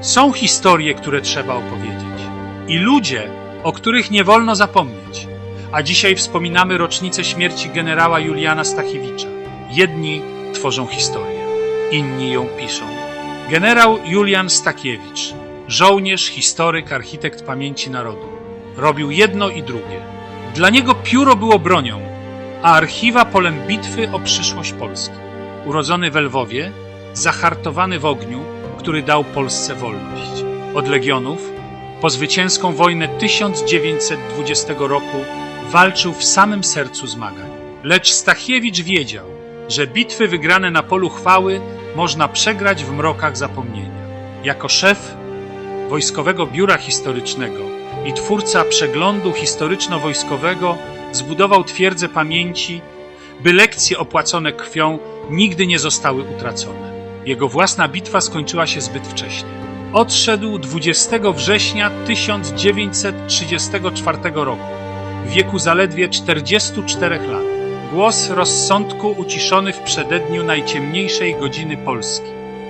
Są historie, które trzeba opowiedzieć. I ludzie, o których nie wolno zapomnieć. A dzisiaj wspominamy rocznicę śmierci generała Juliana Stachiewicza. Jedni tworzą historię, inni ją piszą. Generał Julian Stakiewicz, żołnierz, historyk, architekt pamięci narodu. Robił jedno i drugie. Dla niego pióro było bronią, a archiwa polem bitwy o przyszłość Polski. Urodzony w Lwowie, zahartowany w ogniu, który dał Polsce wolność. Od legionów, po zwycięską wojnę 1920 roku walczył w samym sercu zmagań. Lecz Stachiewicz wiedział, że bitwy wygrane na polu chwały można przegrać w mrokach zapomnienia. Jako szef Wojskowego Biura Historycznego i twórca przeglądu historyczno-wojskowego zbudował twierdzę pamięci, by lekcje opłacone krwią nigdy nie zostały utracone. Jego własna bitwa skończyła się zbyt wcześnie. Odszedł 20 września 1934 roku, w wieku zaledwie 44 lat. Głos rozsądku uciszony w przededniu najciemniejszej godziny Polski.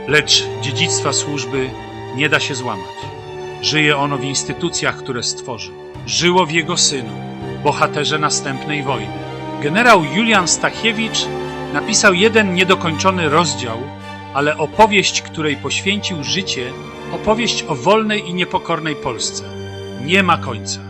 Lecz dziedzictwa służby nie da się złamać. Żyje ono w instytucjach, które stworzył. Żyło w jego synu, bohaterze następnej wojny. Generał Julian Stachiewicz napisał jeden niedokończony rozdział, ale opowieść, której poświęcił życie, opowieść o wolnej i niepokornej Polsce. Nie ma końca.